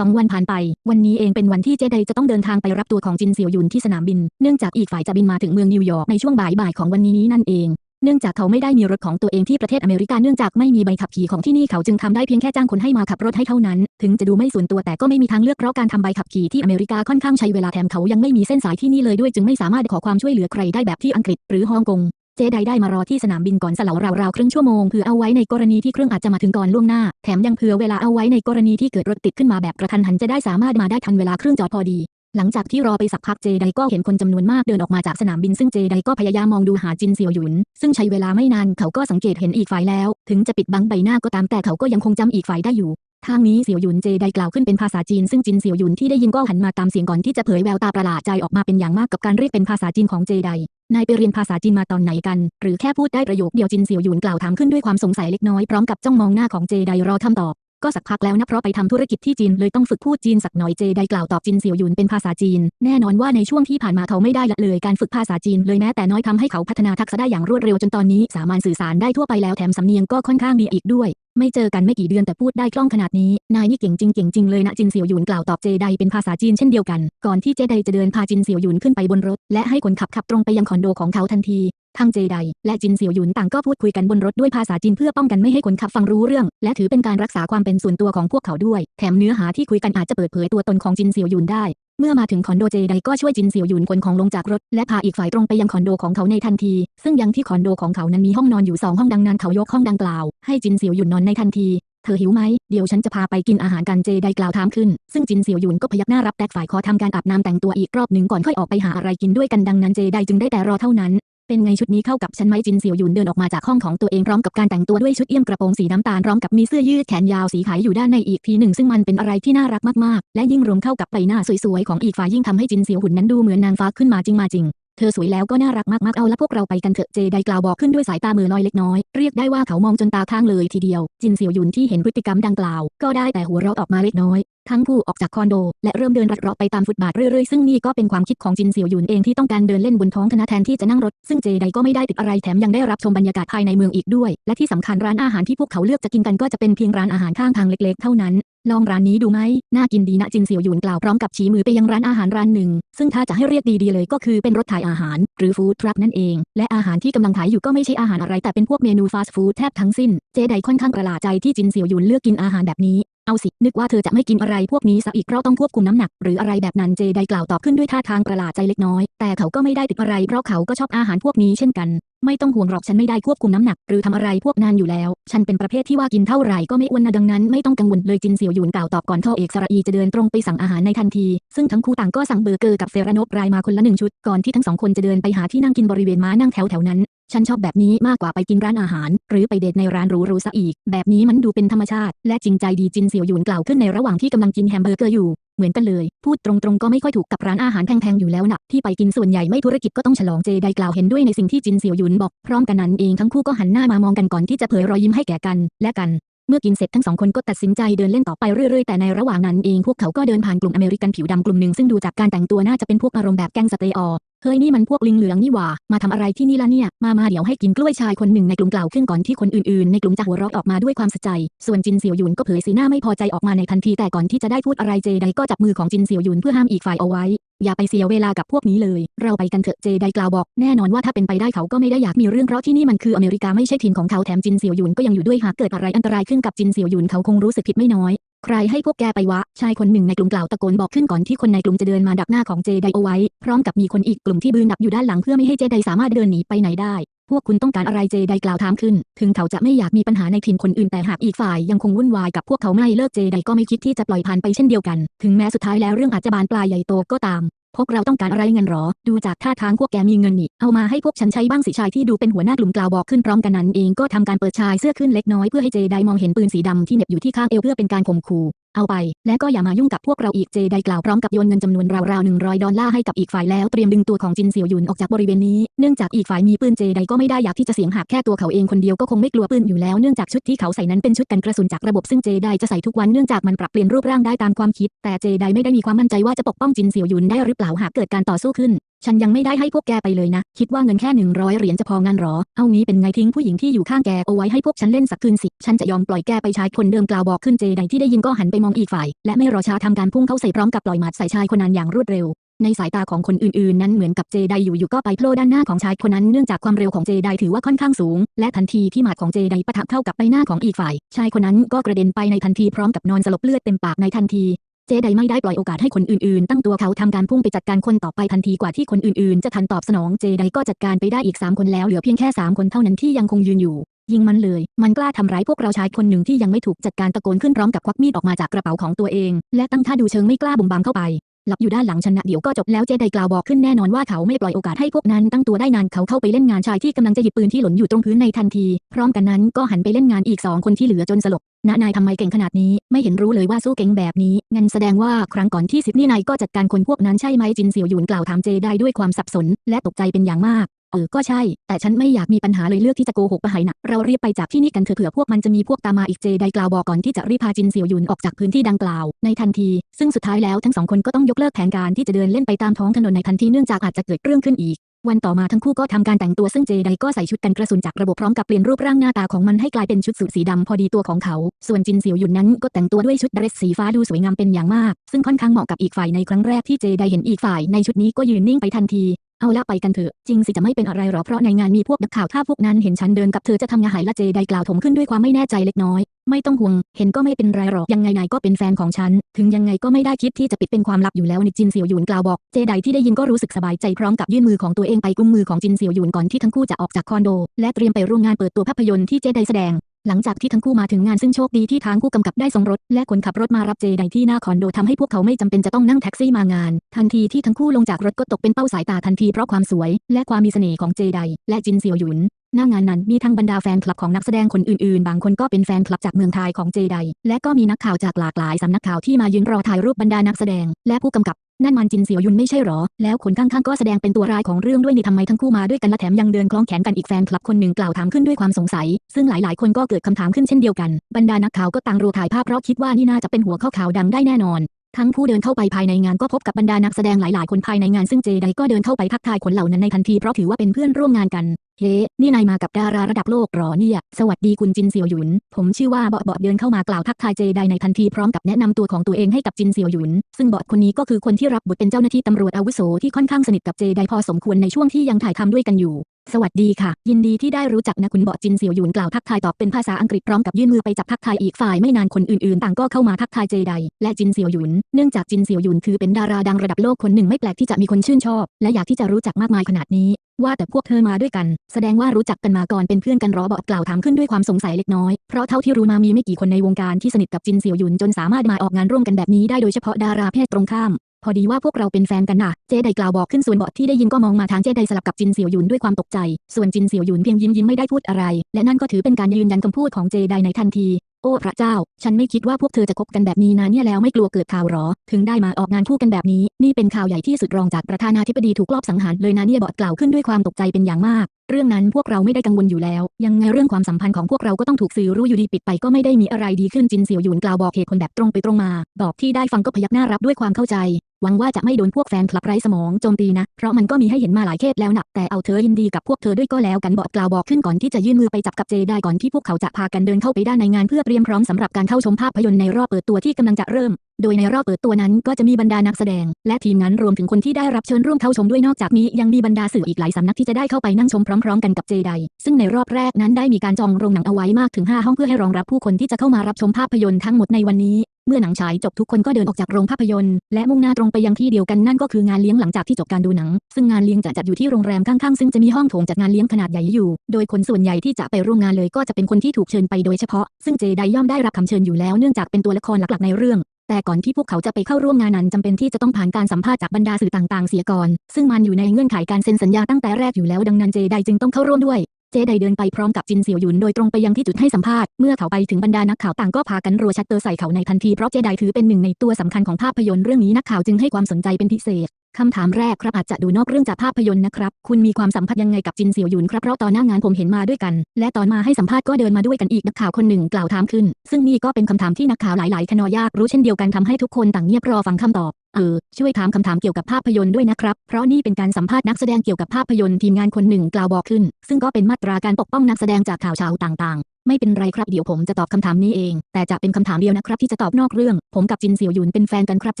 สองวันผ่านไป วันนี้เองเป็นวันที่เจไดจะต้องเดินทางไปรับตัวของจินเสี่ยวหยุนที่สนามบิน เนื่องจากอีกฝ่ายจะบินมาถึงเมืองนิวยอร์กในช่วงบ่ายๆของวันนี้นั่นเอง เนื่องจากเขาไม่ได้มีรถของตัวเองที่ประเทศอเมริกา เนื่องจากไม่มีใบขับขี่ของที่นี่เขาจึงทำได้เพียงแค่จ้างคนให้มาขับรถให้เท่านั้น ถึงจะดูไม่ส่วนตัวแต่ก็ไม่มีทางเลือกเพราะการทำใบขับขี่ที่อเมริกาค่อนข้างใช้เวลาแถมเขายังไม่มีเส้นสายที่นี่เลยด้วยจึงไม่สามารถขอความช่วยเหลือใครได้แบบที่อังกฤษหรือฮ่องกง จไดได้มารอที่สนามบินก่อนสลาวราวๆครึ่งชั่วโมงเพื่อเอาไว้ในกรณีที่เครื่องอาจจะมาถึงก่อนล่วงหน้า แถมยังเผื่อเวลาเอาไว้ในกรณีที่เกิดรถติดขึ้นมาแบบกระทันหันจะได้สามารถมาได้ทันเวลาเครื่องจอดพอดี หลังจากที่รอไปสักพักเจไดก็เห็นคนจำนวนมากเดินออกมาจากสนามบินซึ่งเจไดก็พยายามมองดูหาจินเซียวหยุน ซึ่งใช้เวลาไม่นานเขาก็สังเกตเห็นอีกฝ่ายแล้ว ถึงจะปิดบังใบหน้าก็ตามแต่เขาก็ยังคงจำอีกฝ่ายได้อยู่ ทางนี้เสี่ยวหยุนเจไดกล่าวขึ้นเป็นภาษาจีนซึ่งจินเสี่ยวหยุนที่ได้ยินก็หันมาตามเสียงก่อนที่จะเผยแววตาประหลาดใจออกมาเป็นอย่างมากกับการเรียกเป็นภาษาจีนของเจไดนายไปเรียนภาษาจีนมาตอนไหนกัน หรือแค่พูดได้ประโยคเดียวจินเสี่ยวหยุนกล่าวถามขึ้นด้วยความสงสัยเล็กน้อยพร้อมกับจ้องมองหน้าของเจไดรอคำตอบก็สักพักแล้วนะเพราะไปทำธุรกิจที่จีนเลยต้องฝึกพูดจีนสักหน่อยเจไดกล่าวตอบจินเสี่ยวหยุนเป็นภาษาจีน แน่นอนว่าในช่วงที่ผ่านมาเขาไม่ได้ละเลยการฝึกภาษาจีนเลยแม้แต่น้อยทำให้เขาพัฒนาทักษะได้อย่างรวดเร็วจนตอนนี้สามารถสื่อสารได้ทั่วไปแล้วแถมสำเนียงก็ค่อนข้างดีอีกด้วย ไม่เจอกันไม่กี่เดือนแต่พูดได้คล่องขนาดนี้ นายนี่เก่งจริงเก่งจริงเลยนะจินเสี่ยวหยุนกล่าวตอบเจไดเป็นภาษาจีนเช่นเดียวกัน ก่อนที่เจไดจะเดินพาจินเสี่ยวหยุนขึ้นไปบนรถ และให้คนขับขับตรงไปยังคอนโดของเขาทันที ทั้งเจไดและจินเสี่ยวหยุนต่างก็พูดคุยกันบนรถด้วยภาษาจีนเพื่อป้องกันไม่ให้คนขับฟังรู้เรื่อง และถือเป็นการรักษาความเป็นส่วนตัวของพวกเขาด้วย แถมเนื้อหาที่คุยกันอาจจะเปิดเผยตัวตนของจินเสี่ยวหยุนได้ เมื่อมาถึงคอนโดเจไดก็ช่วยจินเสี่ยวหยุนขนของลงจากรถ และพาอีกฝ่ายตรงไปยังคอนโดของเขาในทันที ซึ่งยังที่คอนโดของเขานั้นมีห้องนอนอยู่สองห้องดังนั้นเขายกห้องดังกล่าวให้จินเสี่ยวหยุนนอนในทันทีเธอหิวไหม เดี๋ยวฉันจะพาไปกินอาหารกันเจไดกล่าวถามขึ้น ซึ่งจินเสี่ยวหยุนก็พยักหน้ารับแต่ฝ่ายขอทำการอาบน้ำแต่งตัวอีกรอบหนึ่งก่อนค่อยออกไปหาอะไรกินด้วยกันดังนั้นเจไดจึงได้แต่รอเท่านั้น เป็นไงชุดนี้เข้ากับฉันไหมจินเสี่ยวหยุนเดินออกมาจากห้องของตัวเองพร้อมกับการแต่งตัวด้วยชุดเอี่ยมกระโปรงสีน้ำตาลพร้อมกับมีเสื้อยืดแขนยาวสีขายอยู่ด้านในอีกทีหนึ่งซึ่งมันเป็นอะไรที่น่ารักมากๆ และยิ่งรวมเข้ากับใบหน้าสวยๆของอีกฝ่ายยิ่งทำให้จินเสี่ยวหุนนั้นดูเหมือนนางฟ้าขึ้นมาจริงมาจริงเธอสวยแล้วก็น่ารักมากๆ เอาละพวกเราไปกันเถอะเจไดกล่าวบอกขึ้นด้วยสายตามือลอยเล็กน้อย เรียกได้ว่าเขามองจนตาข้างเลยทีเดียว จินเสี่ยวหยุนที่เห็นพฤติกรรมดังกล่าว ก็ได้แต่หัวเราะออกมาเล็กน้อยทั้งคู่ออกจากคอนโด และเริ่มเดินรัดเลาะไปตามฟุตบาทเรื่อยๆ ซึ่งนี่ก็เป็นความคิดของจินเสี่ยวหยุนเองที่ต้องการเดินเล่นบนท้องถนนแทนที่จะนั่งรถ ซึ่งเจไดก็ไม่ได้ติดอะไรแถมยังได้รับชมบรรยากาศภายในเมืองอีกด้วย และที่สำคัญร้านอาหารที่พวกเขาเลือกจะกินกันก็จะเป็นเพียงร้านอาหารข้างทางเล็ก ๆ เท่านั้น ลองร้านนี้ดูไหมน่ากินดีนะจินเสี่ยวหยุนกล่าวพร้อมกับชี้มือไปยังร้านอาหารร้านหนึ่ง ซึ่งถ้าจะให้เรียกดีๆเลยก็คือเป็นรถถ่ายอาหาร หรือฟู้ดทรัคนั่นเอง และอาหารที่กำลังขายอยู่ก็ไม่ใช่อาหารอะไรแต่เป็นพวกเมนูฟาสต์ฟู้ดแทบทั้งสิ้น เจไดค่อนข้างประหลาดใจที่จินเสี่ยวหยุนเลือกกินอาหารแบบนี้ เอาสิ นึกว่าเธอจะไม่กินอะไรพวกนี้ซะอีกเพราะต้องควบคุมน้ำหนัก หรืออะไรแบบนั้นเจไดกล่าวตอบขึ้นด้วยท่าทางประหลาดใจเล็กน้อย แต่เขาก็ไม่ได้ติดอะไรเพราะเขาก็ชอบอาหารพวกนี้เช่นกัน ไม่ต้องห่วงหรอกฉันไม่ได้ควบคุมน้ำหนัก หรือทำอะไรพวกนั้นอยู่แล้ว ฉันเป็นประเภทที่ว่ากินเท่าไหร่ก็ไม่อ้วนนะดังนั้นไม่ต้องกังวลเลยจินเสี่ยวหยุนกล่าวตอบก่อนท่อเอกสระอีจะเดินตรงไปสั่งอาหารในทันที ซึ่งทั้งคู่ต่างก็สั่งเบอร์เกอร์กับเซรานบรายมาคนละหนึ่งชุดก่อนที่ทั้งสองคนจะเดินไปหาที่นั่งกินบริเวณม้านั่งแถวแถวนั้น ฉันชอบแบบนี้มากกว่าไปกินร้านอาหาร หรือไปเดทในร้านหรูๆซะอีก แบบนี้มันดูเป็นธรรมชาติ และจริงใจดีจินเสี่ยวหยุนกล่าวขึ้นในระหว่างที่กำลังกินแฮมเบอร์เกอร์อยู่ เหมือนกันเลย พูดตรงๆก็ไม่ค่อยถูกกับร้านอาหารแพงๆอยู่แล้วนะที่ไปกินส่วนใหญ่ไม่ธุรกิจก็ต้องฉลองเจไดกล่าวเห็นด้วยในสิ่งที่จินเสี่ยวหยุนบอกพร้อมกันนั้นเองทั้งคู่ก็หันหน้ามามองกันก่อนที่จะเผยรอยยิ้มให้แก่กัน และกันเมื่อกินเสร็จทั้งสองคนก็ตัดสินใจเดินเล่นต่อไปเรื่อยๆ แต่ในระหว่างนั้นเองพวกเขาก็เดินผ่านกลุ่มอเมริกันผิวดำกลุ่มหนึ่งซึ่งดูจากการแต่งตัวน่าจะเป็นพวกอารมณ์แบบแก๊งสเตย์ เฮ้ยนี่มันพวกลิงเหลืองนี่หว่า มาทำอะไรที่นี่ล่ะเนี่ย มามาเดี๋ยวให้กินกล้วยชายคนหนึ่งในกลุ่มกล่าวขึ้นก่อนที่คนอื่นๆ ในกลุ่มจะหัวเราะออกมาด้วยความสะใจ ส่วนจินเสี่ยวหยุนก็เผยสีหน้าไม่พอใจออกมาในทันทีแต่ก่อนที่จะได้พูดอะไรเจไดก็จับมือของจินเสี่ยวหยุนเพื่อห้ามอีกฝ่ายเอาไว้ อย่าไปเสียเวลากับพวกนี้เลย เราไปกันเถอะเจไดกล่าวบอก แน่นอนว่าถ้าเป็นไปได้เขาก็ไม่ได้อยากมีเรื่องเพราะที่นี่มันคืออเมริกาไม่ใช่ถิ่นของเขาแถมจินเสี่ยวหยุนก็ยังอยู่ด้วยหากเกิดอะไรอันตรายขึ้นกับจินเสี่ยวหยุนเขาคงรู้สึกผิดไม่น้อย ใครให้พวกแกไปวะ ชายคนหนึ่งในกลุ่มกล่าวตะโกนบอกขึ้นก่อนที่คนในกลุ่มจะเดินมาดักหน้าของเจไดเอาไว้ พร้อมกับมีคนอีกกลุ่มที่บืนดักอยู่ด้านหลังเพื่อไม่ให้เจไดสามารถเดินหนีไปไหนได้ พวกคุณต้องการอะไรเจไดกล่าวถามขึ้น ถึงเขาจะไม่อยากมีปัญหาในถิ่นคนอื่นแต่หากอีกฝ่ายยังคงวุ่นวายกับพวกเขาไม่เลิกเจไดก็ไม่คิดที่จะปล่อยผ่านไปเช่นเดียวกัน ถึงแม้สุดท้ายแล้วเรื่องอาจจะบานปลายใหญ่โตก็ตาม พวกเราต้องการอะไรเงินหรอ ดูจากท่าทางพวกแกมีเงินนี่ เอามาให้พวกฉันใช้บ้างสิชายที่ดูเป็นหัวหน้ากลุ่มกล่าวบอกขึ้นพร้อมกันนั้นเองก็ทำการเปิดชายเสื้อขึ้นเล็กน้อยเพื่อให้เจไดมองเห็นปืนสีดำที่เหน็บอยู่ที่ข้างเอวเพื่อเป็นการข่มขู่ เอาไป และก็อย่ามายุ่งกับพวกเราอีกเจไดกล่าวพร้อมกับโยนเงินจำนวนราวๆหนึ่งร้อยดอลลาร์ให้กับอีกฝ่ายแล้วเตรียมดึงตัวของจินเสี่ยวหยุนออกจากบริเวณนี้เนื่องจากอีกฝ่ายมีปืนเจไดก็ไม่ได้อยากที่จะเสียงหักแค่ตัวเขาเองคนเดียวก็คงไม่กลัวปืนอยู่แล้วเนื่องจากชุดที่เขาใส่นั้นเป็นชุดกันกระสุนจากระบบซึ่งเจไดจะใส่ทุกวันเนื่องจากมันปรับเปลี่ยนรูปร่างได้ตามความคิด แต่เจไดไม่ได้มีความมั่นใจว่าจะปกป้องจินเสี่ยวหยุนได้หรือเปล่าหากเกิดการต่อสู้ขึ้น ฉันยังไม่ได้ให้พวกแกไปเลยนะ คิดว่าเงินแค่หนึ่งร้อยเหรียญจะพองั้นหรอ เอางี้เป็นไงทิ้งผู้หญิงที่อยู่ข้างแกเอาไว้ให้พวกฉันเล่นสักคืนสิ ฉันจะยอมปล่อยแกไปชายคนเดิมกล่าวบอกขึ้นเจไดที่ได้ยินก็หันไปมองอีกฝ่าย และไม่รอช้าทำการพุ่งเข้าใส่พร้อมกับปล่อยหมัดใส่ชายคนนั้นอย่างรวดเร็วในสายตาของคนอื่นๆ นั้นเหมือนกับเจไดอยู่ๆก็ไปโผล่ด้านหน้าของชายคนนั้นเนื่องจากความเร็วของเจไดถือว่าค่อนข้างสูง และทันทีที่หมัดของเจไดปะทะเข้ากับใบหน้าของอีกฝ่าย ชายคนนั้นก็กระเด็นไปในทันทีพร้อมกับนอนสลบเลือดเต็มปากในทันที เจไดไม่ได้ปล่อยโอกาสให้คนอื่นๆ ตั้งตัวเขาทำการพุ่งไปจัดการคนต่อไปทันทีกว่าที่คนอื่นๆ จะทันตอบสนองเจไดก็จัดการไปได้อีก 3 คนแล้วเหลือเพียงแค่ 3 คนเท่านั้นที่ยังคงยืนอยู่ ยิงมันเลย มันกล้าทำร้ายพวกเราชายคนหนึ่งที่ยังไม่ถูกจัดการตะโกนขึ้นพร้อมกับควักมีดออกมาจากกระเป๋าของตัวเอง และตั้งท่าดูเชิงไม่กล้าบุ่มบามเข้าไป หลับอยู่ด้านหลังชนะเดี๋ยวก็จบแล้วเจไดกล่าวบอกขึ้นแน่นอนว่าเขาไม่ปล่อยโอกาสให้พวกนั้นตั้งตัวได้นานเขาเข้าไปเล่นงานชายที่กำลังจะหยิบปืนที่หล่นอยู่ตรงพื้นในทันที พร้อมกันนั้นก็หันไปเล่นงานอีกสองคนที่เหลือจนสลบณนายทำไมเก่งขนาดนี้ไม่เห็นรู้เลยว่าสู้เก่งแบบนี้ งั้นแสดงว่าครั้งก่อนที่ซิดนี่นายก็จัดการคนพวกนั้นใช่ไหมจินเสี่ยวหยุนกล่าวถามเจไดด้วยความสับสน และตกใจเป็นอย่างมาก เออ ก็ใช่ แต่ฉันไม่อยากมีปัญหาเลยเลือกที่จะโกหกปะไหนะเราเรียบไปจากที่นี่กันเถอะเผื่อพวกมันจะมีพวกตามมาอีกเจไดกล่าวบอกก่อนที่จะรีพาจินเสี่ยวหยุนออกจากพื้นที่ดังกล่าว ในทันที ซึ่งสุดท้ายแล้วทั้งสองคนก็ต้องยกเลิกแผนการที่จะเดินเล่นไปตามท้องถนนในทันทีเนื่องจากอาจจะเกิดเรื่องขึ้นอีกวันต่อมาทั้งคู่ก็ทำการแต่งตัวซึ่งเจไดก็ใส่ชุดกันกระสุนจากระบบพร้อมกับเปลี่ยนรูปร่างหน้าตาของมันให้กลายเป็นชุดสูทสีดำพอดีตัวของเขา ส่วนจินเสี่ยวหยุนนั้นก็แต่งตัวด้วยชุดเดรสสีฟ้าดูสวยงามเป็นอย่างมาก ซึ่งค่อนข้างเหมาะกับอีกฝ่ายในครั้งแรกที่เจไดเห็นอีกฝ่ายในชุดนี้ก็ยืนนิ่งไปทันที เอาละไปกันเถอะ จริงสิจะไม่เป็นอะไรหรอเพราะในงานมีพวกนักข่าวถ้าพวกนั้นเห็นฉันเดินกับเธอจะทำงานหายละเจไดกล่าวถมขึ้นด้วยความไม่แน่ใจเล็กน้อย ไม่ต้องห่วง เห็นก็ไม่เป็นไรหรอกยังไงนายก็เป็นแฟนของฉัน ถึงยังไงก็ไม่ได้คิดที่จะปิดเป็นความลับอยู่แล้วนิจินเสี่ยวหยุนกล่าวบอก เจไดที่ได้ยินก็รู้สึกสบายใจพร้อมกับยื่นมือของตัวเองไปกุมมือของจินเสี่ยวหยุนก่อนที่ทั้งคู่จะออกจากคอนโด และเตรียมไปร่วมงานเปิดตัวภาพยนตร์ที่เจไดแสดง หลังจากที่ทั้งคู่มาถึงงานซึ่งโชคดีที่ทางผู้กำกับได้ส่งรถ และคนขับรถมารับเจไดที่หน้าคอนโดทำให้พวกเขาไม่จำเป็นจะต้องนั่งแท็กซี่มางาน ทันทีที่ทั้งคู่ลงจากรถก็ตกเป็นเป้าสายตาทันทีเพราะความสวย และความมีเสน่ห์ของเจไดและจินเซียวหยุน หน้างานนั้นมีทั้งบรรดาแฟนคลับของนักแสดงคนอื่นๆ บางคนก็เป็นแฟนคลับจากเมืองไทยของเจได และก็มีนักข่าวจากหลากหลายสำนักข่าวที่มายืนรอถ่ายรูปบรรดานักแสดง และผู้กำกับ นั่นมันจินเสี่ยวยุนไม่ใช่หรอ แล้วคนข้างๆก็แสดงเป็นตัวร้ายของเรื่องด้วยนี่ทำไมทั้งคู่มาด้วยกันและแถมยังเดินคล้องแขนกันอีกแฟนคลับคนหนึ่งกล่าวถามขึ้นด้วยความสงสัย ซึ่งหลายๆ คนก็เกิดคำถามขึ้นเช่นเดียวกัน บรรดานักข่าวก็ต่างรูถ่ายภาพเพราะคิดว่านี่น่าจะเป็นหัวข้อข่าวดังได้แน่นอน ทั้งผู้เดินเข้าไปภายในงานก็พบกับบรรดานักแสดงหลายๆ คนภายในงานซึ่งเจไดก็เดินเข้าไปทักทายคนเหล่านั้นในทันทีเพราะถือว่าเป็นเพื่อนร่วมงานกัน เฮ้ นี่นายมากับดาราระดับโลกหรอเนี่ย สวัสดีคุณจินเสี่ยวหยุน ผมชื่อว่าเบาะเบาะเดินเข้ามากล่าวทักทายเจไดในทันทีพร้อมกับแนะนำตัวของตัวเองให้กับจินเสี่ยวหยุน ซึ่งเบาะคนนี้ก็คือคนที่รับบทเป็นเจ้าหน้าที่ตำรวจอาวุโสที่ค่อนข้างสนิทกับเจไดพอสมควรในช่วงที่ยังถ่ายทำด้วยกันอยู่สวัสดีค่ะ ยินดีที่ได้รู้จักนะคุณเบาจินเสี่ยวหยุนกล่าวทักทายตอบเป็นภาษาอังกฤษพร้อมกับยื่นมือไปจับทักทายอีกฝ่ายไม่นานคนอื่นๆ ต่างก็เข้ามาทักทายเจไดและจินเสี่ยวหยุนเนื่องจากจินเสี่ยวหยุนคือเป็นดาราดังระดับโลกคนหนึ่งไม่แปลกที่จะมีคนชื่นชอบ และอยากที่จะรู้จักมากมายขนาดนี้ ว่าแต่พวกเธอมาด้วยกัน แสดงว่ารู้จักกันมาก่อนเป็นเพื่อนกันรอเบาะกล่าวถามขึ้นด้วยความสงสัยเล็กน้อยเพราะเท่าที่รู้มามีไม่กี่คนในวงการที่สนิทกับจินเสี่ยวหยุนจนสามารถมาออกงานร่วมกันแบบนี้ได้โดยเฉพาะดาราเพศตรงข้าม พอดีว่าพวกเราเป็นแฟนกันนะเจไดกล่าวบอกขึ้นส่วนบาะที่ได้ยินก็มองมาทางเจไดสลับกับจินเสี่ยวหยุนด้วยความตกใจ ส่วนจินเสี่ยวหยุนเพียงยิ้มยิ้มไม่ได้พูดอะไร และนั่นก็ถือเป็นการยืนยันคำพูดของเจไดในทันที โอ้พระเจ้า ฉันไม่คิดว่าพวกเธอจะคบกันแบบนี้นะเนี่ยแล้วไม่กลัวเกิดข่าวหรอ ถึงได้มาออกงานคู่กันแบบนี้ นี่เป็นข่าวใหญ่ที่สุดรองจากประธานาธิบดีถูกลอบสังหารเลยนะเนี่ยบอดกล่าวขึ้นด้วยความตกใจเป็นอย่างมากเรื่องนั้นพวกเราไม่ได้กังวลอยู่แล้ว ยังไงเรื่องความสัมพันธ์ของพวกเราก็ต้องถูกสื่อรู้อยู่ดีปิดไปก็ไม่ได้มีอะไรดีขึ้นจินเสี่ยวหยุนกล่าวบอกเหตุผลแบบตรงไปตรงมา บอกที่ได้ฟังก็พยักหน้ารับด้วยความเข้าใจ หวังว่าจะไม่โดนพวกแฟนคลับไร้สมองโจมตีนะ เพราะมันก็มีให้เห็นมาหลายเคสแล้วนะแต่เอาเธอยินดีกับพวกเธอด้วยก็แล้วกันบอกกล่าวบอกขึ้นก่อนที่จะยื่นมือไปจับกับเจได้ก่อนที่พวกเขาจะพากันเดินเข้าไปด้านในงานเพื่อเตรียมพร้อมสำหรับการเข้าชมภาพยนตร์ในรอบเปิดตัวที่กำลังจะเริ่ม โดยในรอบเปิดตัวนั้นก็จะมีบรรดานักแสดง และทีมงานรวมถึงคนที่ได้รับเชิญร่วมเข้าชมด้วยนอกจากนี้ยังมีบรรดาสื่ออีกหลายสำนักที่จะได้เข้าไปนั่งชมพร้อมๆ กันกับเจไดซึ่งในรอบแรกนั้นได้มีการจองโรงหนังเอาไว้มากถึง 5 ห้องเพื่อให้รองรับผู้คนที่จะเข้ามารับชมภาพยนตร์ทั้งหมดในวันนี้เมื่อหนังฉายจบทุกคนก็เดินออกจากโรงภาพยนตร์และมุ่งหน้าตรงไปยังที่เดียวกันนั่นก็คืองานเลี้ยงหลังจากที่จบการดูหนัง ซึ่งงานเลี้ยงจะจัดอยู่ที่โรงแรมข้างๆ ซึ่งจะมีห้องโถงจัดงานเลี้ยงขนาดใหญ่อยู่ โดยคนส่วนใหญ่ที่จะไปร่วมงานเลยก็จะเป็นคนที่ถูกเชิญไปโดยเฉพาะ ซึ่งเจไดย่อมได้รับคำเชิญอยู่แล้วเนื่องจากเป็นตัวละครหลักๆในเรื่อง แต่ก่อนที่พวกเขาจะไปเข้าร่วมงานนั้นจำเป็นที่จะต้องผ่านการสัมภาษณ์จากบรรดาสื่อต่างๆ เสียก่อน ซึ่งมันอยู่ในเงื่อนไขการเซ็นสัญญาตั้งแต่แรกอยู่แล้วดังนั้นเจไดจึงต้องเข้าร่วมด้วย เจไดเดินไปพร้อมกับจินเสี่ยวหยุนโดยตรงไปยังที่จุดให้สัมภาษณ์ เมื่อเขาไปถึงบรรดานักข่าวต่างก็พากันรัวชัตเตอร์ใส่เขาในทันทีเพราะเจไดถือเป็นหนึ่งในตัวสำคัญของภาพยนตร์เรื่องนี้นักข่าวจึงให้ความสนใจเป็นพิเศษ คำถามแรกครับอาจจะดูนอกเรื่องจากภาพยนตร์นะครับ คุณมีความสัมพันธ์ยังไงกับจินเสี่ยวหยุนครับเพราะตอนหน้างานผมเห็นมาด้วยกัน และตอนมาให้สัมภาษณ์ก็เดินมาด้วยกันอีกนักข่าวคนหนึ่งกล่าวถามขึ้น ซึ่งนี่ก็เป็นคำถามที่นักข่าวหลายๆคณะยากรู้เช่นเดียวกันทำให้ทุกคนต่างเงียบรอฟังคำตอบเออช่วยถามคำถามเกี่ยวกับภาพยนตร์ด้วยนะครับ เพราะนี่เป็นการสัมภาษณ์นักแสดงเกี่ยวกับภาพยนตร์ทีมงานคนหนึ่งกล่าวบอกขึ้น ซึ่งก็เป็นมาตราการปกป้องนักแสดงจากข่าวเช้าต่างๆ ไม่เป็นไรครับเดี๋ยวผมจะตอบคำถามนี้เอง แต่จะเป็นคำถามเดียวนะครับ ที่จะตอบนอกเรื่อง ผมกับจินเสี่ยวหยุนเป็นแฟนกันครับเ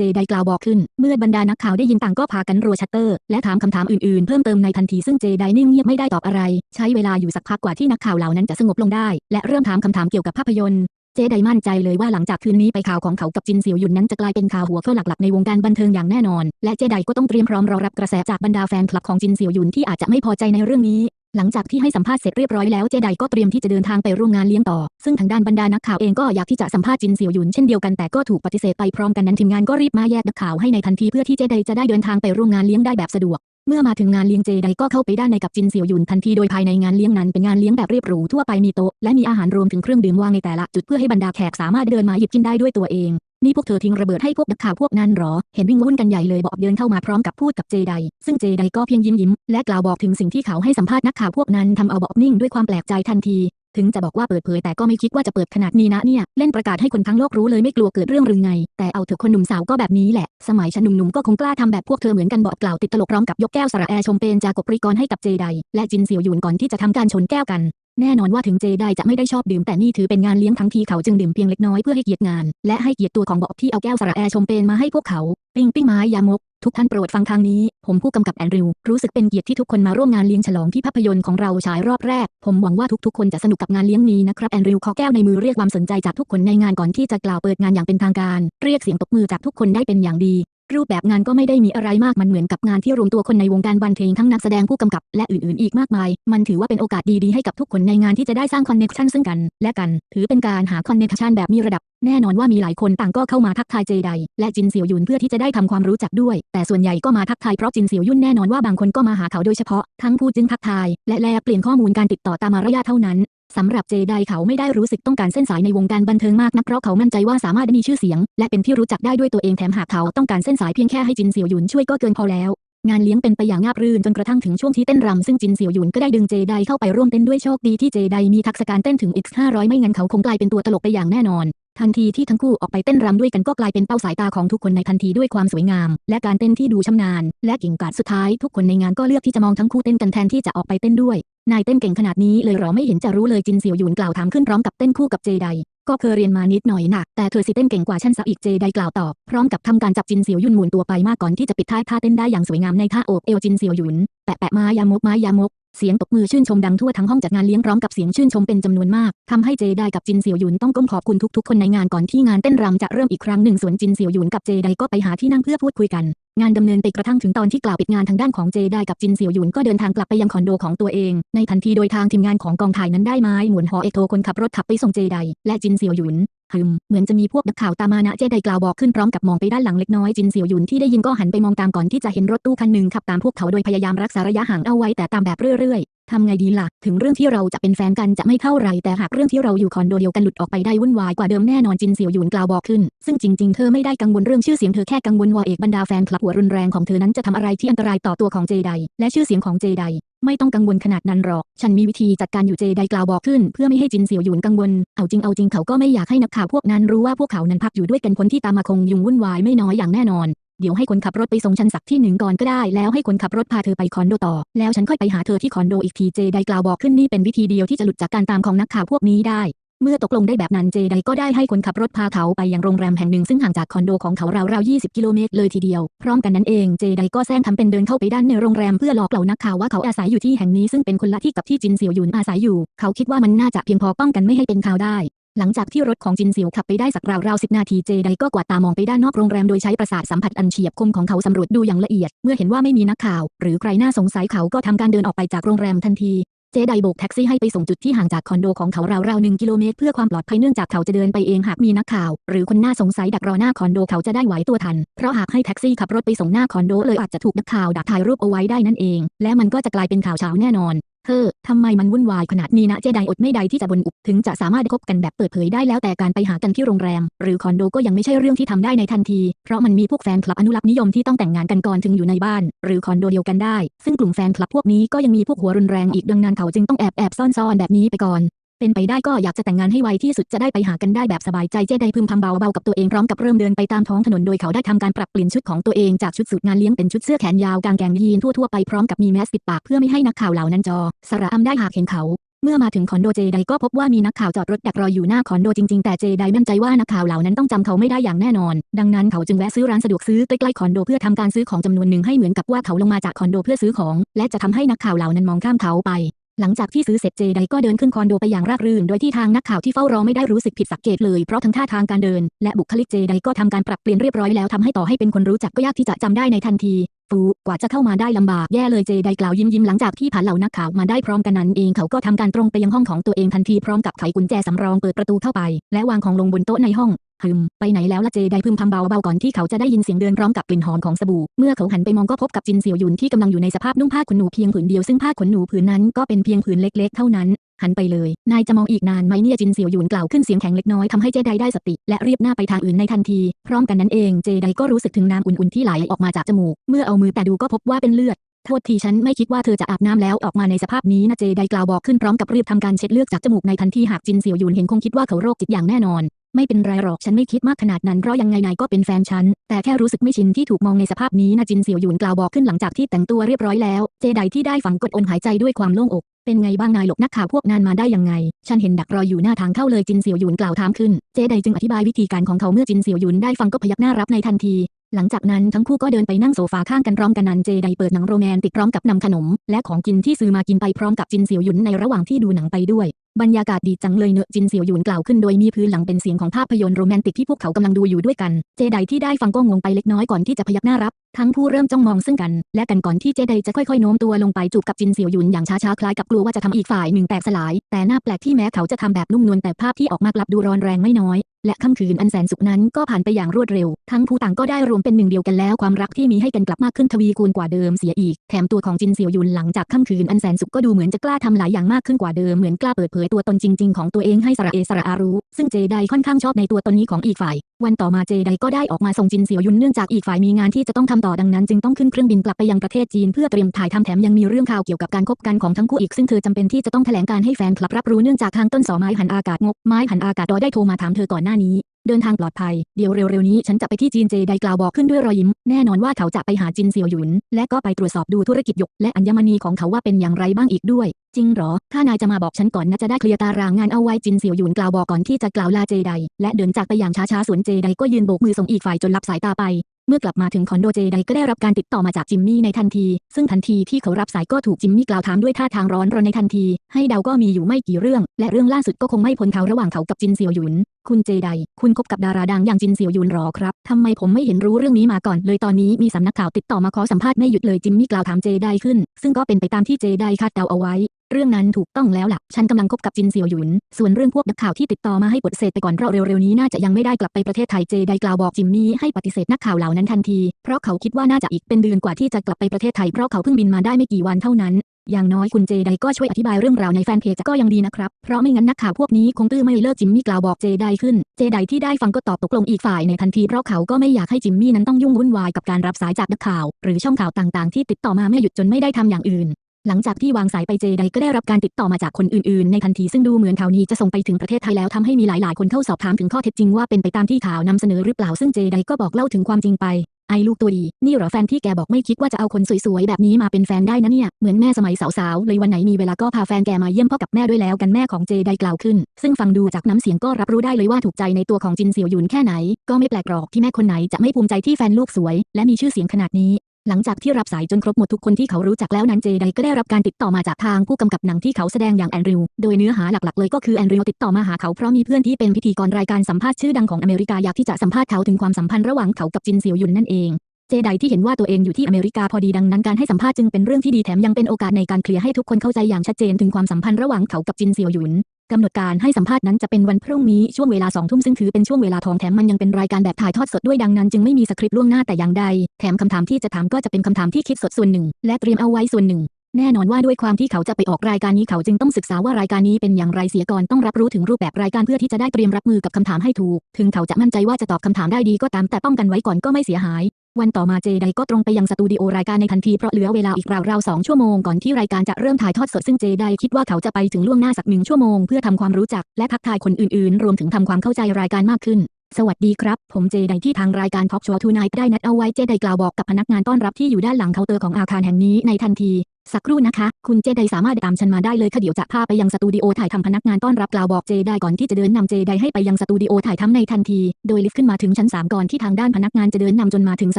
จไดกล่าวบอกขึ้น เมื่อบรรดานักข่าวได้ยินต่างก็พากันรัวชัตเตอร์ และถามคำถามอื่นๆ เพิ่มเติมในทันทีซึ่งเจไดนิ่งเงียบไม่ได้ตอบอะไร ใช้เวลาอยู่สักพักกว่าที่นักข่าวเหล่านั้นจะสงบลงได้ และเริ่มถามคำถามเกี่ยวกับภาพยนตร์เจไดมั่นใจเลยว่าหลังจากคืนนี้ไปข่าวของเขากับจินเสี่ยวหยุนนั้นจะกลายเป็นข่าวหัวข้อหลักๆในวงการบันเทิงอย่างแน่นอน และเจไดก็ต้องเตรียมพร้อมรอรับกระแสจากบรรดาแฟนคลับของจินเสี่ยวหยุนที่อาจจะไม่พอใจในเรื่องนี้ หลังจากที่ให้สัมภาษณ์เสร็จเรียบร้อยแล้วเจไดก็เตรียมที่จะเดินทางไปร่วมงานเลี้ยงต่อ ซึ่งทางด้านบรรดานักข่าวเองก็อยากที่จะสัมภาษณ์จินเสี่ยวหยุนเช่นเดียวกันแต่ก็ถูกปฏิเสธไปพร้อมกันนั้นทีมงานก็รีบมาแยกนักข่าวให้ในทันทีเพื่อที่เจไดจะได้เดินทางไปร่วมงานเลี้ยงได้แบบสะดวก เมื่อมาถึงงานเลี้ยงเจไดก็เข้าไปด้านในกับจินเสี่ยวหยุนทันทีโดยภายในงานเลี้ยงนั้นเป็นงานเลี้ยงแบบเรียบหรูทั่วไปมีโต๊ะและมีอาหารรวมถึงเครื่องดื่มวางในแต่ละจุดเพื่อให้บรรดาแขกสามารถเดินมาหยิบกินได้ด้วยตัวเอง นี่พวกเธอทิ้งระเบิดให้พวกนักข่าวพวกนั้นหรอ เห็นวิ่งวุ่นกันใหญ่เลยบอกเดินเข้ามาพร้อมกับพูดกับเจได ซึ่งเจไดก็เพียงยิ้มยิ้มและกล่าวบอกถึงสิ่งที่เขาให้สัมภาษณ์นักข่าวพวกนั้นทำเอาบอกนิ่งด้วยความแปลกใจทันที ถึงจะบอกว่าเปิดเผยแต่ก็ไม่คิดว่าจะเปิดขนาดนี้นะเนี่ย เล่นประกาศให้คนทั้งโลกรู้เลยไม่กลัวเกิดเรื่องหรือไง แต่เอาเถอะคนหนุ่มสาวก็แบบนี้แหละ สมัยฉันหนุ่มๆก็คงกล้าทำแบบพวกเธอเหมือนกันบอกกล่าวติดตลกพร้อมกับยกแก้วสระแอชมเปญจากบปริกรให้กับเจไดและจินเสี่ยวหยุนก่อนที่จะทำการชนแก้วกัน แน่นอนว่าถึงเจไดจะไม่ได้ชอบดื่มแต่นี่ถือเป็นงานเลี้ยงทั้งทีเขาจึงดื่มเพียงเล็กน้อยเพื่อให้เกียรติงาน และให้เกียรติตัวของบอกที่เอาแก้วสระแอร์ชมเปญมาให้พวกเขาปิ้งปิ้งไม้ยามก ทุกท่านโปรดฟังทางนี้ ผมผู้กำกับแอนดริวรู้สึกเป็นเกียรติที่ทุกคนมาร่วมงานเลี้ยงฉลองที่ภาพยนตร์ของเราฉายรอบแรก ผมหวังว่าทุกๆ คนจะสนุกกับงานเลี้ยงนี้นะครับแอนดริวขอแก้วในมือเรียกความสนใจจากทุกคนในงานก่อนที่จะกล่าวเปิดงานอย่างเป็นทางการ เรียกเสียงตบมือจากทุกคนได้เป็นอย่างดี รูปแบบงานก็ไม่ได้มีอะไรมากมันเหมือนกับงานที่รวมตัวคนในวงการบันเทิงทั้งนักแสดงผู้กำกับและอื่นๆอีกมากมาย มันถือว่าเป็นโอกาสดีๆให้กับทุกคนในงานที่จะได้สร้างคอนเนคชันซึ่งกัน และกัน ถือเป็นการหาคอนเนคชันแบบมีระดับ แน่นอนว่ามีหลายคนต่างก็เข้ามาทักทายเจไดและจินเสี่ยวยุนเพื่อที่จะได้ทำความรู้จักด้วย แต่ส่วนใหญ่ก็มาทักทายเพราะจินเสี่ยวยุนแน่นอนว่าบางคนก็มาหาเขาโดยเฉพาะ ทั้งพูดจึงทักทาย และแลกเปลี่ยนข้อมูลการติดต่อตามมารยาทเท่านั้น สำหรับเจไดเขาไม่ได้รู้สึกต้องการเส้นสายในวงการบันเทิงมากนักเพราะเขามั่นใจว่าสามารถมีชื่อเสียง และเป็นที่รู้จักได้ด้วยตัวเองแถมหากเขาต้องการเส้นสายเพียงแค่ให้จินเสี่ยวหยุนช่วยก็เกินพอแล้ว งานเลี้ยงเป็นไปอย่างราบรื่นจนกระทั่งถึงช่วงที่เต้นรำซึ่งจินเสี่ยวหยุนก็ได้ดึงเจไดเข้าไปร่วมเต้นด้วยโชคดีที่เจไดมีทักษะการเต้นถึง x 500ไม่งั้นเขาคงกลายเป็นตัวตลกไปอย่างแน่นอน ทันทีที่ทั้งคู่ออกไปเต้นรำด้วยกันก็กลายเป็นเป้าสายตาของทุกคนในทันทีด้วยความสวยงาม และการเต้นที่ดูชำนาญ และเก่งกาจสุดท้ายทุกคนในงานก็เลือกที่จะมองทั้งคู่เต้นกันแทนที่จะออกไปเต้นด้วย นายเต้นเก่งขนาดนี้เลยหรอไม่เห็นจะรู้เลยจินเสี่ยวหยุนกล่าวถามขึ้นพร้อมกับเต้นคู่กับเจไดก็เคยเรียนมานิดหน่อยนะแต่เธอสิเต้นเก่งกว่าฉันซะอีกเจไดกล่าวตอบพร้อมกับทำการจับจินเสี่ยวหยุนหมุนตัวไปมากก่อนที่จะปิดท้ายท่าเต้นได้อย่างสวยงามในท่าโอบเอวจินเสี่ยวหยุนแปะแปะไม้ยามกไม้ยามก เสียงตบมือชื่นชมดังทั่วทั้งห้องจัดงานเลี้ยงพร้อมกับเสียงชื่นชมเป็นจำนวนมากทำให้เจไดกับจินเสี่ยวหยุนต้องก้มขอบคุณทุกๆ คนในงานก่อนที่งานเต้นรำจะเริ่มอีกครั้งหนึ่งส่วนจินเสี่ยวหยุนกับเจไดก็ไปหาที่นั่งเพื่อพูดคุยกัน งานดำเนินไปกระทั่งถึงตอนที่กล่าวปิดงานทางด้านของเจไดกับจินเสี่ยวหยุนก็เดินทางกลับไปยังคอนโดของตัวเอง ในทันทีโดยทางทีมงานของกองถ่ายนั้นได้ไม้หมุนหอเอกโทคนขับรถขับไปส่งเจไดและจินเสี่ยวหยุน ฮึมเหมือนจะมีพวกนักข่าวตามมานะเจไดกล่าวบอกขึ้นพร้อมกับมองไปด้านหลังเล็กน้อยจินเสี่ยวหยุนที่ได้ยินก็หันไปมองตามก่อนที่จะเห็นรถตู้คันหนึ่งขับตามพวกเขาโดยพยายามรักษาระยะห่างเอาไว้แต่ตามแบบเรื่อยๆทำไงดีล่ะ ถึงเรื่องที่เราจะเป็นแฟนกันจะไม่เท่าไรแต่หากเรื่องที่เราอยู่คอนโดเดียวกันหลุดออกไปได้วุ่นวายกว่าเดิมแน่นอนจินเสี่ยวหยุนกล่าวบอกขึ้น ซึ่งจริงๆเธอไม่ได้กังวลเรื่องชื่อเสียงเธอแค่กังวลว่าเอกบรรดาแฟนคลับหัวรุนแรงของเธอนั้นจะทำอะไรที่อันตรายต่อตัวของเจไดและชื่อเสียงของเจได ไม่ต้องกังวลขนาดนั้นหรอก ฉันมีวิธีจัดการอยู่เจไดกล่าวบอกขึ้น เพื่อไม่ให้จินเสี่ยวหยุนกังวล เอาจริงเอาจริงเขาก็ไม่อยากให้นักข่าวพวกนั้นรู้ว่าพวกเขานั้นพักอยู่ด้วยกันคนที่ตามมาคงยุ่งวุ่นวายไม่น้อยอย่างแน่นอน เดี๋ยวให้คนขับรถไปส่งฉันสักที่หนึ่งก่อนก็ได้ แล้วให้คนขับรถพาเธอไปคอนโดต่อ แล้วฉันค่อยไปหาเธอที่คอนโดอีกทีเจไดกล่าวบอกขึ้นนี่เป็นวิธีเดียวที่จะหลุดจากการตามของนักข่าวพวกนี้ได้ เมื่อตกลงได้แบบนั้นเจไดก็ได้ให้คนขับรถพาเขาไปยังโรงแรมแห่งหนึ่งซึ่งห่างจากคอนโดของเขาราวๆ 20 กิโลเมตรเลยทีเดียว พร้อมกันนั้นเองเจไดก็แซงทำเป็นเดินเข้าไปด้านในโรงแรมเพื่อหลอกเหล่านักข่าวว่าเขาอาศัยอยู่ที่แห่งนี้ซึ่งเป็นคนละที่กับที่จินเสี่ยวหยุนอาศัยอยู่ เขาคิดว่ามันน่าจะเพียงพอป้องกันไม่ให้เป็นข่าวได้หลังจากที่รถของจินเสี่ยวขับไปได้สักราวๆสินาทีเจไดก็กวาดตามองไปด้านนอกโรงแรมโดยใช้ประสาทสัมผัสอันเฉียบคมของเขาสำรวจดูอย่างละเอียด เมื่อเห็นว่าไม่มีนักข่าว หรือใครน่าสงสัยเขาก็ทำการเดินออกไปจากโรงแรมทันที เจไดโบกแท็กซี่ให้ไปส่งจุดที่ห่างจากคอนโดของเขาราวๆหนึ่งกิโลเมตรเพื่อความปลอดภัยเนื่องจากเขาจะเดินไปเองหากมีนักข่าว หรือคนน่าสงสัยดักรอหน้าคอนโดเขาจะได้ไหวตัวทัน เพราะหากให้แท็กซี่ขับรถไปส่งหน้าคอนโดเลยอาจจะถูกนักข่าวดักถ่ายรูปเอาไว้ได้นั่นเอง และมันก็จะกลายเป็นข่าวเช้าแน่นอน เธอทำไมมันวุ่นวายขนาดนี้นะเจไดอดไม่ได้ที่จะบนอุบถึงจะสามารถคบกันแบบเปิดเผยได้แล้วแต่การไปหากันที่โรงแรม หรือคอนโดก็ยังไม่ใช่เรื่องที่ทำได้ในทันที เพราะมันมีพวกแฟนคลับอนุรักษ์นิยมที่ต้องแต่งงานกันก่อนถึงอยู่ในบ้าน หรือคอนโดเดียวกันได้ ซึ่งกลุ่มแฟนคลับพวกนี้ก็ยังมีพวกหัวรุนแรงอีกดังนั้นเขาจึงต้องแอบแอบซ่อนๆแบบนี้ไปก่อน เป็นไปได้ก็อยากจะแต่งงานให้ไวที่สุดจะได้ไปหากันได้แบบสบายใจเจไดพึมพำเบาๆกับตัวเองพร้อมกับเริ่มเดินไปตามท้องถนนโดยเขาได้ทำการปรับเปลี่ยนชุดของตัวเองจากชุดสูทงานเลี้ยงเป็นชุดเสื้อแขนยาวกางแกงยีนทั่วๆไปพร้อมกับมีแมสปิดปากเพื่อไม่ให้นักข่าวเหล่านั้นจอสระอำได้หากเห็นเขาเมื่อมาถึงคอนโดเจไดก็พบว่ามีนักข่าวจอดรถดักรออยู่หน้าคอนโดจริงๆ แต่เจไดมั่นใจว่านักข่าวเหล่านั้นต้องจำเขาไม่ได้อย่างแน่นอน ดังนั้นเขาจึงแวะซื้อร้านสะดวกซื้อใกล้ๆคอนโดเพื่อทำการซื้อของจำนวนหนึ่งให้เหมือนกับว่าเขาลงมาจากคอนโดเพื่อซื้อของ และจะทำให้นักข่าวเหล่านั้นมองข้ามเขาไป หลังจากที่ซื้อเสร็จเจไดก็เดินขึ้นคอนโดไปอย่างราบรื่น โดยที่ทางนักข่าวที่เฝ้ารอไม่ได้รู้สึกผิดสังเกตเลย เพราะทั้งท่าทางการเดิน และบุคลิกเจไดก็ทำการปรับเปลี่ยนเรียบร้อยแล้วทำให้ต่อให้เป็นคนรู้จักก็ยากที่จะจำได้ในทันทีฟูกว่าจะเข้ามาได้ลำบากแย่เลยเจไดกล่าวยิ้มยิ้มหลังจากที่ผ่านเหล่านักข่าวมาได้พร้อมกันนั้นเองเขาก็ทำการตรงไปยังห้องของตัวเองทันทีพร้อมกับไขกุญแจสำรองเปิดประตูเข้าไป และวางของลงบนโต๊ะในห้อง ฮึมไปไหนแล้วละเจไดพึมพำเบาๆก่อนที่เขาจะได้ยินเสียงเดินร้อมกับกลิ่นหอมของสบู่ เมื่อเขาหันไปมองก็พบกับจินเสี่ยวหยุนที่กำลังอยู่ในสภาพนุ่งผ้าขนหนูเพียงผืนเดียวซึ่งผ้าขนหนูผืนนั้นก็เป็นเพียงผืนเล็ก ๆ เท่านั้น หันไปเลย นายจะมองอีกนานไหมเนี่ยจินเสี่ยวหยุนกล่าวขึ้นเสียงแข็งเล็กน้อยทำให้เจไดได้สติ และเรียบหน้าไปทางอื่นในทันที พร้อมกันนั้นเองเจไดก็รู้สึกถึงน้ำอุ่นๆที่ไหลออกมาจากจมูก เมื่อเอามือแต่ดูก็พบว่าเป็นเลือดโทษทีฉันไม่คิดว่าเธอจะอาบน้ำแล้วออกมาในสภาพนี้นะเจไดกล่าวบอกขึ้นพร้อมกับรีบทำการเช็ดเลือดจากจมูกในทันทีหากจินเสี่ยวหยุนเห็นคงคิดว่าเขาโรคจิตอย่างแน่นอน ไม่เป็นไรหรอกฉันไม่คิดมากขนาดนั้นเพราะยังไงนายก็เป็นแฟนฉัน แต่แค่รู้สึกไม่ชินที่ถูกมองในสภาพนี้นะจินเสี่ยวหยุนกล่าวบอกขึ้นหลังจากที่แต่งตัวเรียบร้อยแล้ว เจไดที่ได้ฝังกดอนหายใจด้วยความโล่งอก เป็นไงบ้างนายหลบนักข่าวพวกนั้นมาได้ยังไง ฉันเห็นดักรออยู่หน้าทางเข้าเลยจินเสี่ยวหยุนกล่าวถามขึ้น เจไดจึงอธิบายวิธีการของเขาเมื่อจินเสี่ยวหยุนได้ฟังก็พยักหน้ารับในทันทีหลังจากนั้นทั้งคู่ก็เดินไปนั่งโซฟาข้างกันพร้อมกันนันเจไดเปิดหนังโรแมนติกพร้อมกับนำขนม และของกินที่ซื้อมากินไปพร้อมกับจินเสี่ยวหยุนในระหว่างที่ดูหนังไปด้วย บรรยากาศดีจังเลยเนอะจินเสี่ยวหยุนกล่าวขึ้นโดยมีพื้นหลังเป็นเสียงของภาพยนตร์โรแมนติกที่พวกเขากำลังดูอยู่ด้วยกัน เจไดที่ได้ฟังก็งงไปเล็กน้อยก่อนที่จะพยักหน้ารับ ทั้งผู้เริ่มจ้องมองซึ่งกัน และกันก่อนที่เจไดจะค่อยๆโน้มตัวลงไปจูบกับจินเสี่ยวหยุนอย่างช้าๆคล้ายกับกลัวว่าจะทำอีกฝ่ายหนึ่งแตกสลาย แต่หน้าแปลกที่แม้เขาจะทำแบบนุ่มนวลแต่ภาพที่ออกมากลับดูร้อนแรงไม่น้อย และค่ำคืนอันแสนสุขนั้นก็ผ่านไปอย่างรวดเร็ว ทั้งผู้ต่างก็ได้รวมเป็นหนึ่งเดียวกันแล้วความรักที่มีให้กันกลับมากขึ้นทวีคูณกว่าเดิมเสียอีก แถมตัวของจินเสี่ยวยุนหลังจากค่ำคืนอันแสนสุขก็ดูเหมือนจะกล้าทำหลายอย่างมากขึ้นกว่าเดิมเหมือนกล้าเปิดเผยตัวตนจริง ๆ ของตัวเองให้สระเอสระอารู้ ซึ่งเจไดค่อนข้างชอบในตัวตนนี้ของอีกฝ่าย วันต่อมาเจไดก็ได้ออกมาส่งจินเสี่ยวหยุนเนื่องจากอีกฝ่ายมีงานที่จะต้องทำต่อดังนั้น จึงต้องขึ้นเครื่องบินกลับไปยังประเทศจีนเพื่อเตรียมถ่ายทำแถมยังมีเรื่องข่าวเกี่ยวกับการคบกันของทั้งคู่อีกซึ่งเธอจำเป็นที่จะต้องแถลงการให้แฟนคลับรับรู้เนื่องจากทางต้นสอไม้หันอากาศงกไม้หันอากาศดอยได้โทรมาถามเธอก่อนหน้านี้เดินทางปลอดภัย เดี๋ยวเร็วๆนี้ฉันจะไปที่จีนเจไดกล่าวบอกขึ้นด้วยรอยยิ้ม แน่นอนว่าเขาจะไปหาจินเสี่ยวหยุน และก็ไปตรวจสอบดูธุรกิจหยกและอัญมณีของเขาว่าเป็นอย่างไรบ้างอีกด้วย จริงเหรอ ถ้านายจะมาบอกฉันก่อนนะจะได้เคลียร์ตารางงานเอาไว้จินเสี่ยวหยุนกล่าวบอกก่อนที่จะกล่าวลาเจได และเดินจากไปอย่างช้าๆสวนเจไดก็ยืนโบกมือส่งอีกฝ่ายจนลับสายตาไป เมื่อกลับมาถึงคอนโดเจไดก็ได้รับการติดต่อมาจากจิมมี่ในทันที ซึ่งทันทีที่เขารับสายก็ถูกจิมมี่กล่าวถามด้วยท่าทางร้อนรนในทันที ให้เดาก็มีอยู่ไม่กี่เรื่อง และเรื่องล่าสุดก็คงไม่พ้นเขาระหว่างเขากับจินเซียวหยุน คุณเจได คุณคบกับดาราดังอย่างจินเซียวหยุนหรอครับทำไมผมไม่เห็นรู้เรื่องนี้มาก่อน เลยตอนนี้มีสำนักข่าวติดต่อมาขอสัมภาษณ์ไม่หยุดเลยจิมมี่กล่าวถามเจไดขึ้น ซึ่งก็เป็นไปตามที่เจไดคาดเดาเอาไว้ เรื่องนั้นถูกต้องแล้วล่ะ ฉันกำลังคบกับจินเซียวหยุน ส่วนเรื่องพวกนักข่าวที่ติดต่อมาให้ปฏิเสธไปก่อนเราเร็วๆนี้น่าจะยังไม่ได้กลับไปประเทศไทยเจไดกล่าวบอกจิมมี่ให้ปฏิเสธนักข่าวเหล่านั้นทันที เพราะเขาคิดว่าน่าจะอีกเป็นเดือนกว่าที่จะกลับไปประเทศไทยเพราะเขาเพิ่งบินมาได้ไม่กี่วันเท่านั้น อย่างน้อยคุณเจไดก็ช่วยอธิบายเรื่องราวในแฟนเพจก็ยังดีนะครับ เพราะไม่งั้นนักข่าวพวกนี้คงตื้อไม่เลิกจิมมี่กล่าวบอกเจไดขึ้น เจไดที่ได้ฟังก็ตอบตกลงอีกฝ่ายในทันทีเพราะเขาก็ไม่อยากให้จิมมี่นั้นต้องยุ่งวุ่นวายกับการรับสายจากนักข่าว หรือช่องข่าวต่างๆ ที่ติดต่อมาไม่หยุดจนไม่ได้ทำอย่างอื่น หลังจากที่วางสายไปเจไดก็ได้รับการติดต่อมาจากคนอื่นๆ ในทันทีซึ่งดูเหมือนข่าวนี้จะส่งไปถึงประเทศไทยแล้วทำให้มีหลายๆ คนเข้าสอบถามถึงข้อเท็จจริงว่าเป็นไปตามที่ข่าวนำเสนอหรือเปล่าซึ่งเจไดก็บอกเล่าถึงความจริงไป ไอ้ลูกตัวดีนี่เหรอแฟนที่แกบอกไม่คิดว่าจะเอาคนสวยๆ แบบนี้มาเป็นแฟนได้นะเนี่ย เหมือนแม่สมัยสาวๆ เลยวันไหนมีเวลาก็พาแฟนแกมาเยี่ยมพ่อกับแม่ด้วยแล้วกันแม่ของเจไดกล่าวขึ้น ซึ่งฟังดูจากน้ำเสียงก็รับรู้ได้เลยว่าถูกใจในตัวของจินเสี่ยวหยุนแค่ไหน ก็ไม่แปลกหรอกที่แม่คนไหนจะไม่ภูมิใจที่แฟนลูกสวย และมีชื่อเสียงขนาดนี้ หลังจากที่รับสายจนครบหมดทุกคนที่เขารู้จักแล้วนั้นเจไดก็ได้รับการติดต่อมาจากทางผู้กำกับหนังที่เขาแสดงอย่างแอนดริว โดยเนื้อหาหลักๆเลยก็คือแอนดริวติดต่อมาหาเขาเพราะมีเพื่อนที่เป็นพิธีกรรายการสัมภาษณ์ชื่อดังของอเมริกาอยากที่จะสัมภาษณ์เขาถึงความสัมพันธ์ระหว่างเขากับจินเสี่ยวหยุนนั่นเอง เจไดที่เห็นว่าตัวเองอยู่ที่อเมริกาพอดีดังนั้นการให้สัมภาษณ์จึงเป็นเรื่องที่ดีแถมยังเป็นโอกาสในการเคลียร์ให้ทุกคนเข้าใจอย่างชัดเจนถึงความสัมพันธ์ระหว่างเขากับจินเสี่ยวหยุน กำหนดการให้สัมภาษณ์นั้นจะเป็นวันพรุ่งนี้ช่วงเวลาสองทุ่มซึ่งถือเป็นช่วงเวลาทองแถมมันยังเป็นรายการแบบถ่ายทอดสดด้วยดังนั้นจึงไม่มีสคริปต์ล่วงหน้าแต่อย่างใด แถมคำถามที่จะถามก็จะเป็นคำถามที่คิดสดส่วนหนึ่ง และเตรียมเอาไว้ส่วนหนึ่ง แน่นอนว่าด้วยความที่เขาจะไปออกรายการนี้เขาจึงต้องศึกษาว่ารายการนี้เป็นอย่างไรเสียก่อนต้องรับรู้ถึงรูปแบบรายการเพื่อที่จะได้เตรียมรับมือกับคำถามให้ถูก ถึงเขาจะมั่นใจว่าจะตอบคำถามได้ดีก็ตามแต่ป้องกันไว้ก่อนก็ไม่เสียหาย วันต่อมาเจไดก็ตรงไปยังสตูดิโอรายการในทันทีเพราะเหลือเวลาอีกราวๆสองชั่วโมงก่อนที่รายการจะเริ่มถ่ายทอดสดซึ่งเจไดคิดว่าเขาจะไปถึงล่วงหน้าสักหนึ่งชั่วโมงเพื่อทำความรู้จักและทักทายคนอื่นๆ รวมถึงทำความเข้าใจรายการมากขึ้น สวัสดีครับ ผมเจไดที่ทางรายการท็อกชัวทูไนท์ได้นัดเอาไว้เจไดกล่าวบอกกับพนักงานต้อนรับที่อยู่ด้านหลังเคาน์เตอร์ของอาคารแห่งนี้ในทันทีสักครู่นะคะ คุณเจไดสามารถตามฉันมาได้เลยค่ะเดี๋ยวจะพาไปยังสตูดิโอถ่ายทำพนักงานต้อนรับกล่าวบอกเจไดก่อนที่จะเดินนำเจไดให้ไปยังสตูดิโอถ่ายทำในทันที โดยลิฟต์ขึ้นมาถึงชั้น 3 ก่อนที่ทางด้านพนักงานจะเดินนำจนมาถึงส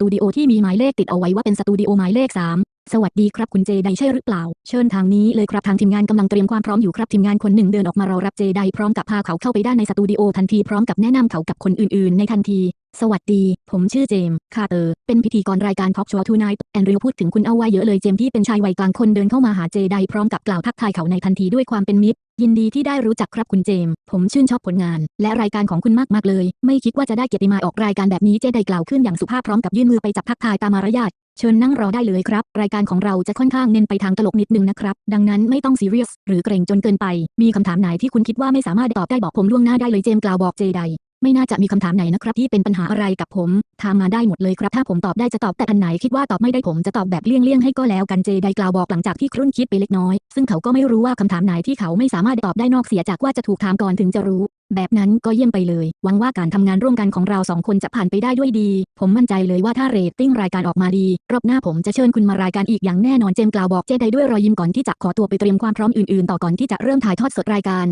ตูดิโอที่มีหมายเลขติดเอาไว้ว่าเป็นสตูดิโอหมายเลข 3สวัสดีครับคุณเจไดใช่หรือเปล่า เชิญทางนี้เลยครับทางทีมงานกำลังเตรียมความพร้อมอยู่ครับทีมงานคนหนึ่งเดินออกมารอรับเจไดพร้อมกับพาเขาเข้าไปด้านในสตูดิโอทันทีพร้อมกับแนะนำเขากับคนอื่นๆ ในทันที สวัสดี ผมชื่อเจมส์คาเตอร์ เป็นพิธีกรรายการ Talk Show Tonight แอนดริวพูดถึงคุณเอาไว้เยอะเลยเจมส์ที่เป็นชายวัยกลางคนเดินเข้ามาหาเจไดพร้อมกับกล่าวทักทายเขาในทันทีด้วยความเป็นมิตร ยินดีที่ได้รู้จักครับคุณเจมส์ผมชื่นชอบผลงาน และรายการของคุณมากๆเลย ไม่คิดว่าจะได้เกียรติมาออกรายการแบบนี้เจไดกล่าวขึ้นอย่างสุภาพพร้อมกับยื่นมือไปจับทักทายตามมารยาทเชิญนั่งรอได้เลยครับ รายการของเราจะค่อนข้างเน้นไปทางตลกนิดนึงนะครับ ดังนั้นไม่ต้องซีเรียสหรือเกรงจนเกินไป มีคำถามไหนที่คุณคิดว่าไม่สามารถตอบได้บอกผมล่วงหน้าได้เลยเจมกล่าวบอกเจได ไม่น่าจะมีคำถามไหนนะครับที่เป็นปัญหาอะไรกับผม ถามมาได้หมดเลยครับ ถ้าผมตอบได้จะตอบแต่อันไหนคิดว่าตอบไม่ได้ผมจะตอบแบบเลี่ยงๆให้ก็แล้วกันเจไดกล่าวบอกหลังจากที่ครุ่นคิดไปเล็กน้อย ซึ่งเขาก็ไม่รู้ว่าคำถามไหนที่เขาไม่สามารถตอบได้นอกเสียจากว่าจะถูกถามก่อนถึงจะรู้ แบบนั้นก็เยี่ยมไปเลย หวังว่าการทำงานร่วมกันของเราสองคนจะผ่านไปได้ด้วยดี ผมมั่นใจเลยว่าถ้าเรตติ้งรายการออกมาดี รอบหน้าผมจะเชิญคุณมารายการอีกอย่างแน่นอนเจมกล่าวบอกเจไดด้วยรอยยิ้มก่อนที่จะขอตัวไปเตรียมความพร้อมอื่นๆ ต่อก่อนที่จะเริ่มถ่ายทอดสดรายการ